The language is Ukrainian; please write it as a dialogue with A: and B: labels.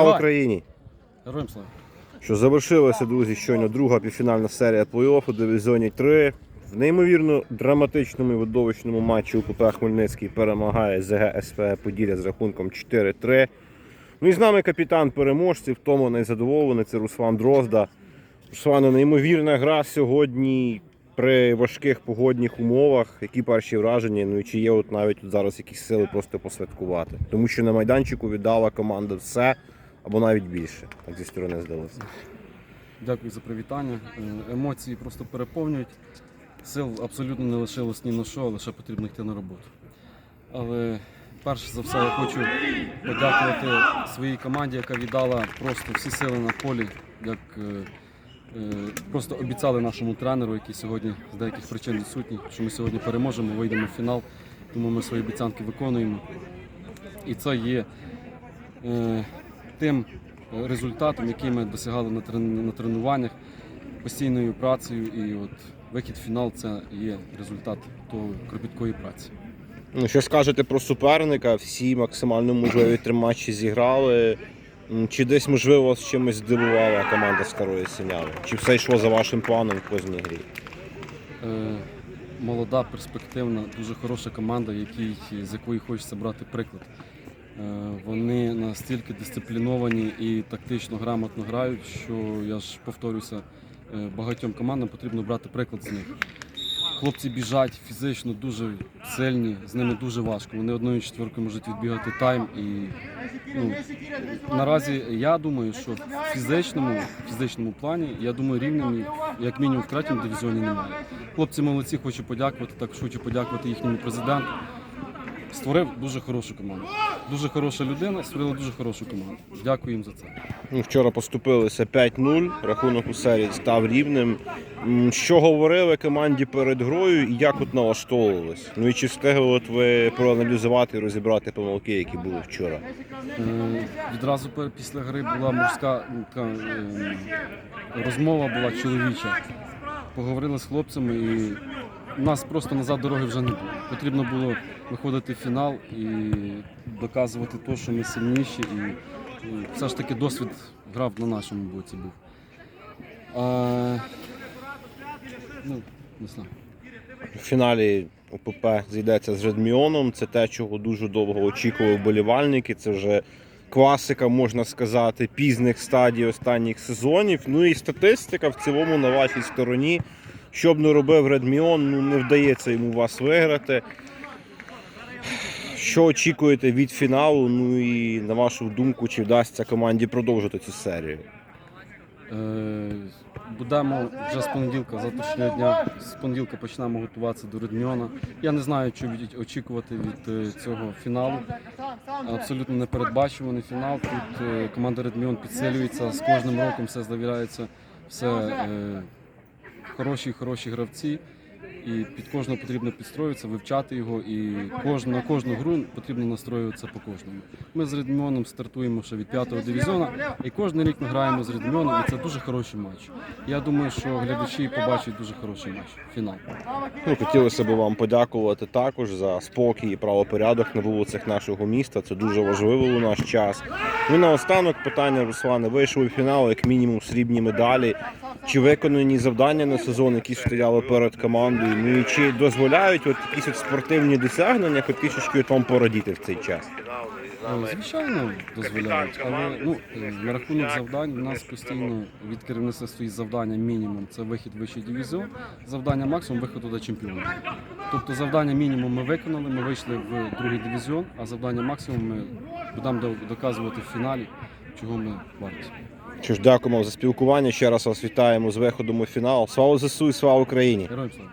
A: Слава Україні!
B: Героям слава.
A: Що завершилася, друзі, щойно друга півфінальна серія плей-офф дивізіоні 3. В неймовірно драматичному і видовищному матчі УПП Хмельницький перемагає ЗГ СП Поділля з рахунком 4-3. Ну і з нами капітан переможців, тому найзадоволений це Руслан Дрозда. Руслане, неймовірна гра сьогодні при важких погодних умовах. Які перші враження? Ну і чи є от навіть от зараз якісь сили просто посвяткувати? Тому що на майданчику віддала команда все або навіть більше, так зі сторони здалося.
B: Дякую за привітання. Е, Емоції просто переповнюють. Сил абсолютно не лишилось ні на що, лише потрібно йти на роботу. Але перш за все я хочу подякувати своїй команді, яка віддала просто всі сили на полі, як е, е, просто обіцяли нашому тренеру, який сьогодні з деяких причин відсутній, що ми сьогодні переможемо, вийдемо в фінал. Тому ми свої обіцянки виконуємо. І це є тим результатом, який ми досягали на, на тренуваннях, постійною працею. І от вихід в фінал це є результат того кропіткої праці.
A: Ну, що скажете про суперника? Всі максимально можливі три матчі зіграли. Чи десь, можливо, з чимось здивувала команда Старої Синяви? Чи все йшло за вашим планом в кожній грі?
B: Е, молода, перспективна, дуже хороша команда, якій, з якої хочеться брати приклад. Е, вони настільки дисципліновані і тактично грамотно грають, що я ж повторюся, е, багатьом командам потрібно брати приклад з них. Хлопці біжать фізично дуже сильні, з ними дуже важко. Вони одною четвіркою можуть відбігати тайм. І ну, наразі я думаю, що в фізичному, фізичному плані, я думаю, рівнем як мінімум в третьому дивізіоні немає. Хлопці молодці, хочу подякувати. Також хочу подякувати їхньому президенту. Створив дуже хорошу команду. Дуже хороша людина, створила дуже хорошу команду. Дякую їм за це.
A: Ну, Вчора поступилися 5-0, рахунок у серії став рівним. Що говорили команді перед грою і як от налаштовувались? Ну і чи встигли от ви проаналізувати і розібрати помилки, які були вчора?
B: Е, Відразу пер- після гри була морська м, така, е, розмова була чоловіча. Поговорили з хлопцями і у нас просто назад дороги вже не було. Потрібно було виходити в фінал і доказувати те, що ми сильніші. І, і все ж таки досвід грав на нашому боці був. А, ну, не знаю.
A: В фіналі УПП зійдеться з Редміоном. Це те, чого дуже довго очікували вболівальники. Це вже класика, можна сказати, пізних стадій останніх сезонів. Ну і статистика в цілому на вашій стороні. Що б не робив Редміон, ну не вдається йому вас виграти. Що очікуєте від фіналу? Ну і на вашу думку, чи вдасться команді продовжити цю серію?
B: Е, Будемо вже з понеділка, завтрашнього дня, з понеділка почнемо готуватися до Редміона. Я не знаю, що очікувати від е, цього фіналу. Абсолютно непередбачуваний фінал. Тут е, команда Редміон підсилюється, з кожним роком все з'являється, все е, хороші, хороші гравці. І під кожного потрібно підстроюватися, вивчати його, і кожну, на кожну гру потрібно настроюватися по кожному. Ми з Редміоном стартуємо ще від п'ятого дивізіону, і кожен рік ми граємо з Редміоном, і це дуже хороший матч. Я думаю, що глядачі побачать дуже хороший матч. Фінал.
A: Ну, хотілося б вам подякувати також за спокій і правопорядок на вулицях нашого міста. Це дуже важливо у наш час. Ну наостанок питання, Руслане, вийшли в фінал, як мінімум, срібні медалі. Чи виконані завдання на сезон, які стояли перед командою? Ну і чи дозволяють от якісь от спортивні досягнення, хоч трішечки от вам порадіти в цей час?
B: Ну, Звичайно, дозволяють, але ну, на рахунок завдань у нас постійно від керівництва стоїть завдання мінімум це вихід вищий дивізіон, завдання максимум виход до чемпіону. Тобто завдання мінімум ми виконали, ми вийшли в другий дивізіон, а завдання максимум ми будемо доказувати в фіналі, чого ми варті.
A: Що ж, дякуємо за спілкування. Ще раз вас вітаємо з виходом у фінал. Слава ЗСУ і слава Україні!
B: Героям слава!